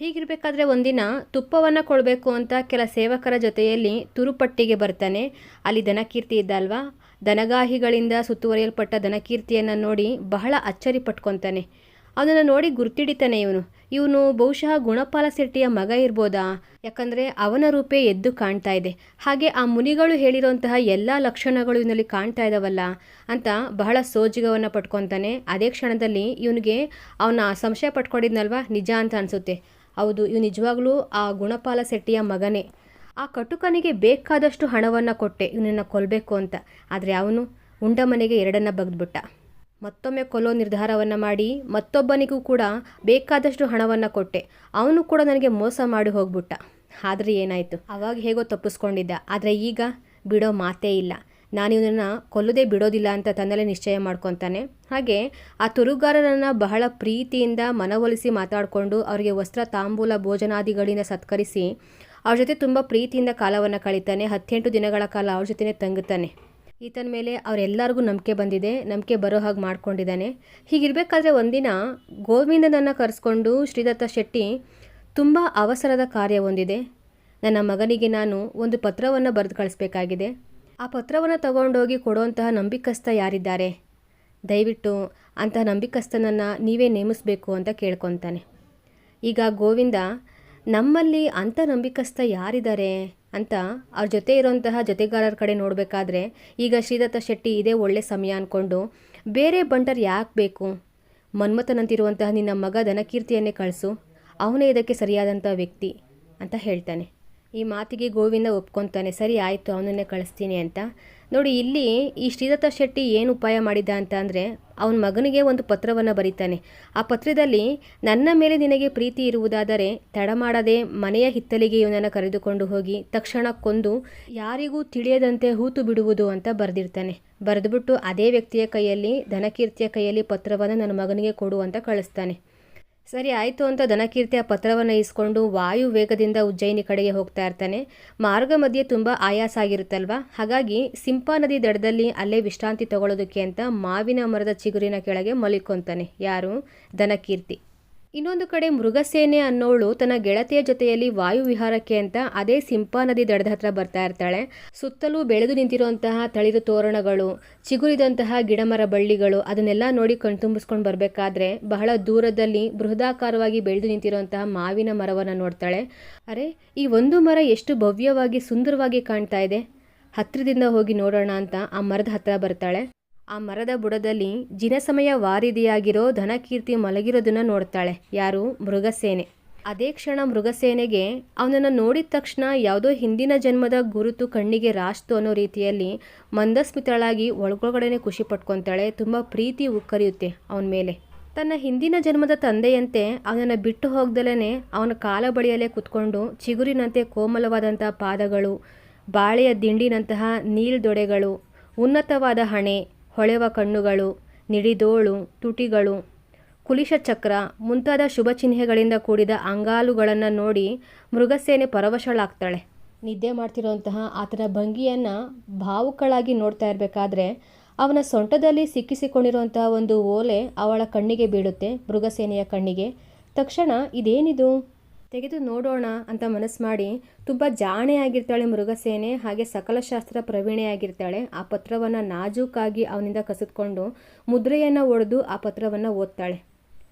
ಹೀಗಿರಬೇಕಾದ್ರೆ ಒಂದಿನ ತುಪ್ಪವನ್ನು ಕೊಡಬೇಕು ಅಂತ ಕೆಲ ಸೇವಕರ ಜೊತೆಯಲ್ಲಿ ತುರುಪಟ್ಟಿಗೆ ಬರ್ತಾನೆ. ಅಲ್ಲಿ ದನಕೀರ್ತಿ ಇದ್ದಲ್ವಾ ದನಗಾಹಿಗಳಿಂದ ಸುತ್ತುವರಿಯಲ್ಪಟ್ಟ ದನಕೀರ್ತಿಯನ್ನು ನೋಡಿ ಬಹಳ ಅಚ್ಚರಿ ಪಟ್ಕೊತಾನೆ. ಅದನ್ನು ನೋಡಿ ಗುರ್ತಿಡಿತಾನೆ ಇವನು. ಇವನು ಬಹುಶಃ ಗುಣಪಾಲ ಶೆಟ್ಟಿಯ ಮಗ ಇರ್ಬೋದಾ? ಯಾಕಂದರೆ ಅವನ ರೂಪೇ ಎದ್ದು ಕಾಣ್ತಾ ಇದೆ. ಹಾಗೆ ಆ ಮುನಿಗಳು ಹೇಳಿರುವಂತಹ ಎಲ್ಲ ಲಕ್ಷಣಗಳು ಇವನಲ್ಲಿ ಕಾಣ್ತಾ ಇದ್ದಾವಲ್ಲ ಅಂತ ಬಹಳ ಸೋಜಿಗವನ್ನು ಪಟ್ಕೊತಾನೆ. ಅದೇ ಕ್ಷಣದಲ್ಲಿ ಇವನಿಗೆ ಅವನ ಸಂಶಯ ಪಟ್ಕೊಂಡಿದ್ನಲ್ವ? ನಿಜ ಅಂತ ಅನಿಸುತ್ತೆ. ಹೌದು ಇವು ನಿಜವಾಗ್ಲೂ ಆ ಗುಣಪಾಲ ಶೆಟ್ಟಿಯ ಮಗನೇ. ಆ ಕಟುಕನಿಗೆ ಬೇಕಾದಷ್ಟು ಹಣವನ್ನು ಕೊಟ್ಟೆ. ಇವನನ್ನು ಕೊಲ್ಲಬೇಕು ಅಂತ. ಆದರೆ ಅವನು ಉಂಡ ಮನೆಗೆ ಎರಡನ್ನ ಬಗ್ದ್ಬಿಟ್ಟ. ಮತ್ತೊಮ್ಮೆ ಕೊಲ್ಲೋ ನಿರ್ಧಾರವನ್ನು ಮಾಡಿ ಮತ್ತೊಬ್ಬನಿಗೂ ಕೂಡ ಬೇಕಾದಷ್ಟು ಹಣವನ್ನು ಕೊಟ್ಟೆ. ಅವನು ಕೂಡ ನನಗೆ ಮೋಸ ಮಾಡಿ ಹೋಗ್ಬಿಟ್ಟ. ಆದರೆ ಏನಾಯಿತು? ಅವಾಗ ಹೇಗೋ ತಪ್ಪಿಸ್ಕೊಂಡಿದ್ದ. ಆದರೆ ಈಗ ಬಿಡೋ ಮಾತೇ ಇಲ್ಲ. ನಾನು ಇವನನ್ನು ಕೊಲ್ಲದೆ ಬಿಡೋದಿಲ್ಲ ಅಂತ ತನ್ನಲ್ಲೇ ನಿಶ್ಚಯ ಮಾಡ್ಕೊತಾನೆ. ಹಾಗೆ ಆ ತುರುಗಾರರನ್ನು ಬಹಳ ಪ್ರೀತಿಯಿಂದ ಮನವೊಲಿಸಿ ಮಾತಾಡಿಕೊಂಡು ಅವರಿಗೆ ವಸ್ತ್ರ ತಾಂಬೂಲ ಭೋಜನಾದಿಗಳಿಂದ ಸತ್ಕರಿಸಿ, ಅವ್ರ ಜೊತೆ ತುಂಬ ಪ್ರೀತಿಯಿಂದ ಕಾಲವನ್ನು ಕಳೀತಾನೆ. ಹತ್ತೆಂಟು ದಿನಗಳ ಕಾಲ ಅವ್ರ ಜೊತೆನೇ ತಂಗುತ್ತಾನೆ. ಈತನ ಮೇಲೆ ಅವರೆಲ್ಲರಿಗೂ ನಂಬಿಕೆ ಬಂದಿದೆ, ನಂಬಿಕೆ ಬರೋ ಹಾಗೆ ಮಾಡ್ಕೊಂಡಿದ್ದಾನೆ. ಹೀಗಿರಬೇಕಾದ್ರೆ ಒಂದಿನ ಗೋವಿಂದನನ್ನು ಕರೆಸ್ಕೊಂಡು ಶ್ರೀದತ್ತ ಶೆಟ್ಟಿ ತುಂಬ ಅವಸರದ ಕಾರ್ಯ ಹೊಂದಿದೆ. ನನ್ನ ಮಗನಿಗೆ ನಾನು ಒಂದು ಪತ್ರವನ್ನು ಬರೆದು ಕಳಿಸ್ಬೇಕಾಗಿದೆ. ಆ ಪತ್ರವನ್ನು ತಗೊಂಡೋಗಿ ಕೊಡುವಂತಹ ನಂಬಿಕಸ್ಥ ಯಾರಿದ್ದಾರೆ? ದಯವಿಟ್ಟು ಅಂತಹ ನಂಬಿಕಸ್ಥನನ್ನು ನೀವೇ ನೇಮಿಸಬೇಕು ಅಂತ ಕೇಳ್ಕೊತಾನೆ. ಈಗ ಗೋವಿಂದ, ನಮ್ಮಲ್ಲಿ ಅಂಥ ನಂಬಿಕಸ್ಥ ಯಾರಿದ್ದಾರೆ? ಅಂತ ಅವ್ರ ಜೊತೆ ಇರೋಂತಹ ಜೊತೆಗಾರರ ಕಡೆ ನೋಡಬೇಕಾದ್ರೆ ಈಗ ಶ್ರೀದತ್ತ ಶೆಟ್ಟಿ ಇದೇ ಒಳ್ಳೆ ಸಮಯ ಅಂದ್ಕೊಂಡು ಬೇರೆ ಬಂಟರ್ ಯಾಕೆ ಬೇಕು? ಮನ್ಮಥನಂತಿರುವಂತಹ ನಿನ್ನ ಮಗ ಧನಕೀರ್ತಿಯನ್ನೇ ಕಳಿಸು. ಅವನೇ ಇದಕ್ಕೆ ಸರಿಯಾದಂಥ ವ್ಯಕ್ತಿ ಅಂತ ಹೇಳ್ತಾನೆ. ಈ ಮಾತಿಗೆ ಗೋವಿಂದ ಒಪ್ಕೊತಾನೆ, ಸರಿ ಆಯಿತು, ಅವನನ್ನೇ ಕಳಿಸ್ತೀನಿ ಅಂತ. ನೋಡಿ, ಇಲ್ಲಿ ಈ ಶ್ರೀದತ್ತ ಶೆಟ್ಟಿ ಏನು ಉಪಾಯ ಮಾಡಿದ್ದ ಅಂತ ಅಂದರೆ ಅವನ ಮಗನಿಗೆ ಒಂದು ಪತ್ರವನ್ನು ಬರೀತಾನೆ. ಆ ಪತ್ರದಲ್ಲಿ, ನನ್ನ ಮೇಲೆ ನಿನಗೆ ಪ್ರೀತಿ ಇರುವುದಾದರೆ ತಡ ಮಾಡದೆ ಮನೆಯ ಹಿತ್ತಲಿಗೆ ಇವನನ್ನು ಕರೆದುಕೊಂಡು ಹೋಗಿ ತಕ್ಷಣ ಕೊಂದು ಯಾರಿಗೂ ತಿಳಿಯದಂತೆ ಹೂತು ಬಿಡುವುದು ಅಂತ ಬರೆದಿರ್ತಾನೆ. ಬರೆದುಬಿಟ್ಟು ಅದೇ ವ್ಯಕ್ತಿಯ ಕೈಯಲ್ಲಿ, ಧನಕೀರ್ತಿಯ ಕೈಯಲ್ಲಿ ಪತ್ರವನ್ನು ನನ್ನ ಮಗನಿಗೆ ಕೊಡು ಅಂತ ಕಳಿಸ್ತಾನೆ. ಸರಿ, ಆಯಿತು ಅಂತ ದನಕೀರ್ತಿಯ ಪತ್ರವನ್ನು ಇಸ್ಕೊಂಡು ವಾಯು ವೇಗದಿಂದ ಉಜ್ಜಯಿನಿ ಕಡೆಗೆ ಹೋಗ್ತಾ ಇರ್ತಾನೆ. ಮಾರ್ಗ ಮಧ್ಯೆ ತುಂಬ ಆಯಾಸ ಆಗಿರುತ್ತಲ್ವ? ಹಾಗಾಗಿ ಸಿಂಪಾ ನದಿ ದಡದಲ್ಲಿ ಅಲ್ಲೇ ವಿಶ್ರಾಂತಿ ತಗೊಳ್ಳೋದಕ್ಕೆ ಅಂತ ಮಾವಿನ ಮರದ ಚಿಗುರಿನ ಕೆಳಗೆ ಮಲಿಕೊಂತಾನೆ. ಯಾರು? ಧನಕೀರ್ತಿ ಇನ್ನೊಂದು ಕಡೆ ಮೃಗಸೇನೆ ಅನ್ನೋಳು ತನ್ನ ಗೆಳತಿಯ ಜೊತೆಯಲ್ಲಿ ವಾಯು ವಿಹಾರಕ್ಕೆ ಅಂತ ಅದೇ ಸಿಂಪಾ ನದಿ ದಡದ ಹತ್ರ ಬರ್ತಾ ಇರ್ತಾಳೆ. ಸುತ್ತಲೂ ಬೆಳೆದು ನಿಂತಿರುವಂತಹ ತಳಿರು ತೋರಣಗಳು, ಚಿಗುರಿದಂತಹ ಗಿಡಮರ ಬಳ್ಳಿಗಳು, ಅದನ್ನೆಲ್ಲ ನೋಡಿ ಕಣ್ತುಂಬಿಸ್ಕೊಂಡು ಬರಬೇಕಾದ್ರೆ ಬಹಳ ದೂರದಲ್ಲಿ ಬೃಹದಾಕಾರವಾಗಿ ಬೆಳೆದು ನಿಂತಿರುವಂತಹ ಮಾವಿನ ಮರವನ್ನು ನೋಡ್ತಾಳೆ. ಅರೆ, ಈ ಒಂದು ಮರ ಎಷ್ಟು ಭವ್ಯವಾಗಿ ಸುಂದರವಾಗಿ ಕಾಣ್ತಾ ಇದೆ. ಹತ್ತಿರದಿಂದ ಹೋಗಿ ನೋಡೋಣ ಅಂತ ಆ ಮರದ ಹತ್ತಿರ ಬರ್ತಾಳೆ. ಆ ಮರದ ಬುಡದಲ್ಲಿ ಜಿನಸಮಯ ವಾರಿದಿಯಾಗಿರೋ ಧನಕೀರ್ತಿ ಮಲಗಿರೋದನ್ನ ನೋಡ್ತಾಳೆ. ಯಾರು? ಮೃಗಸೇನೆ. ಅದೇ ಕ್ಷಣ ಮೃಗಸೇನೆಗೆ ಅವನನ್ನು ನೋಡಿದ ತಕ್ಷಣ ಯಾವುದೋ ಹಿಂದಿನ ಜನ್ಮದ ಗುರುತು ಕಣ್ಣಿಗೆ ರಾಶ್ತು ಅನ್ನೋ ರೀತಿಯಲ್ಲಿ ಮಂದಸ್ಮಿತಳಾಗಿ ಒಳಗೊಳಗಡೆನೆ ಖುಷಿ ಪಟ್ಕೊತಾಳೆ. ತುಂಬ ಪ್ರೀತಿ ಉಕ್ಕರಿಯುತ್ತೆ ಅವನ ಮೇಲೆ. ತನ್ನ ಹಿಂದಿನ ಜನ್ಮದ ತಂದೆಯಂತೆ ಅವನನ್ನು ಬಿಟ್ಟು ಹೋಗ್ದಲೇ ಅವನ ಕಾಲ ಬಳಿಯಲ್ಲೇ ಕುತ್ಕೊಂಡು ಚಿಗುರಿನಂತೆ ಕೋಮಲವಾದಂಥ ಪಾದಗಳು, ಬಾಳೆಯ ದಿಂಡಿನಂತಹ ನೀಲ್ದೊಡೆಗಳು, ಉನ್ನತವಾದ ಹಣೆ ಹೊಳೆವ ಕಣ್ಣುಗಳು, ನಿಡಿದೋಳು, ತುಟಿಗಳು. ಕುಲಿಶ ಚಕ್ರ ಮುಂತಾದ ಶುಭ ಚಿಹ್ನೆಗಳಿಂದ ಕೂಡಿದ ಅಂಗಾಲುಗಳನ್ನು ನೋಡಿ ಮೃಗಸೇನೆ ಪರವಶಳಾಗ್ತಾಳೆ. ನಿದ್ದೆ ಮಾಡ್ತಿರೋಂತಹ ಆತನ ಭಂಗಿಯನ್ನು ಭಾವುಕಳಾಗಿ ನೋಡ್ತಾ ಇರಬೇಕಾದ್ರೆ ಅವನ ಸೊಂಟದಲ್ಲಿ ಸಿಕ್ಕಿಸಿಕೊಂಡಿರುವಂತಹ ಒಂದು ಓಲೆ ಅವಳ ಕಣ್ಣಿಗೆ ಬೀಳುತ್ತೆ, ಮೃಗಸೇನೆಯ ಕಣ್ಣಿಗೆ. ತಕ್ಷಣ ಇದೇನಿದು? ತೆಗೆದು ನೋಡೋಣ ಅಂತ ಮನಸ್ಸು ಮಾಡಿ ತುಂಬ ಜಾಣೆಯಾಗಿರ್ತಾಳೆ ಮೃಗಸೇನೆ, ಹಾಗೆ ಸಕಲಶಾಸ್ತ್ರ ಪ್ರವೀಣೆಯಾಗಿರ್ತಾಳೆ ಆ ಪತ್ರವನ್ನು ನಾಜೂಕಾಗಿ ಅವನಿಂದ ಕಸಿದ್ಕೊಂಡು ಮುದ್ರೆಯನ್ನು ಒಡೆದು ಆ ಪತ್ರವನ್ನು ಓದ್ತಾಳೆ.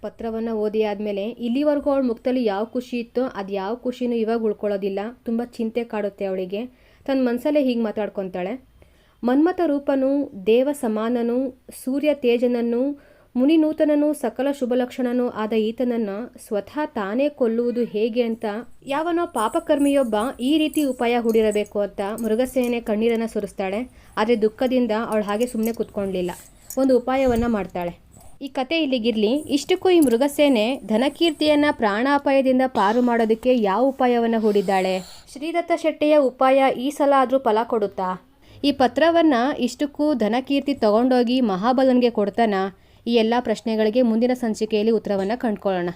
ಪತ್ರವನ್ನು ಓದಿ ಆದಮೇಲೆ ಇಲ್ಲಿವರೆಗೂ ಅವಳ ಮುಖದಲ್ಲಿ ಯಾವ ಖುಷಿ ಇತ್ತೋ ಅದು ಯಾವ ಖುಷಿನೂ ಇವಾಗ ಉಳ್ಕೊಳ್ಳೋದಿಲ್ಲ. ತುಂಬ ಚಿಂತೆ ಕಾಡುತ್ತೆ ಅವಳಿಗೆ. ತನ್ನ ಮನಸ್ಸಲ್ಲೇ ಹೀಗೆ ಮಾತಾಡ್ಕೊತಾಳೆ. ಮನ್ಮಥ ರೂಪನು ದೇವ ಸಮಾನನು ಸೂರ್ಯ ತೇಜನನ್ನು ಮುನಿನೂತನನು ಸಕಲ ಶುಭಲಕ್ಷಣನೂ ಆದ ಈತನನ್ನು ಸ್ವತಃ ತಾನೇ ಕೊಲ್ಲುವುದು ಹೇಗೆ ಅಂತ ಯಾವನೋ ಪಾಪಕರ್ಮಿಯೊಬ್ಬ ಈ ರೀತಿ ಉಪಾಯ ಹೂಡಿರಬೇಕು ಅಂತ ಮೃಗಸೇನೆ ಕಣ್ಣೀರನ್ನು ಸುರಿಸ್ತಾಳೆ. ಆದರೆ ದುಃಖದಿಂದ ಅವಳು ಹಾಗೆ ಸುಮ್ಮನೆ ಕೂತ್ಕೊಳ್ಳಲಿಲ್ಲ ಒಂದು ಉಪಾಯವನ್ನು ಮಾಡ್ತಾಳೆ. ಈ ಕತೆ ಇಲ್ಲಿಗಿರಲಿ, ಇಷ್ಟಕ್ಕೂ ಈ ಮೃಗಸೇನೆ ಧನಕೀರ್ತಿಯನ್ನ ಪ್ರಾಣಾಪಾಯದಿಂದ ಪಾರು ಮಾಡೋದಕ್ಕೆ ಯಾವ ಉಪಾಯವನ್ನು ಹೂಡಿದ್ದಾಳೆ? ಶ್ರೀದತ್ತ ಶೆಟ್ಟಿಯ ಉಪಾಯ ಈ ಸಲ ಆದರೂ ಫಲ ಕೊಡುತ್ತಾ? ಈ ಪತ್ರವನ್ನು ಇಷ್ಟಕ್ಕೂ ಧನಕೀರ್ತಿ ತಗೊಂಡೋಗಿ ಮಹಾಬಲನ್ಗೆ ಕೊಡ್ತಾನ? ಈ ಎಲ್ಲ ಪ್ರಶ್ನೆಗಳಿಗೆ ಮುಂದಿನ ಸಂಚಿಕೆಯಲ್ಲಿ ಉತ್ತರವನ್ನು ಕಂಡುಕೊಳ್ಳೋಣ.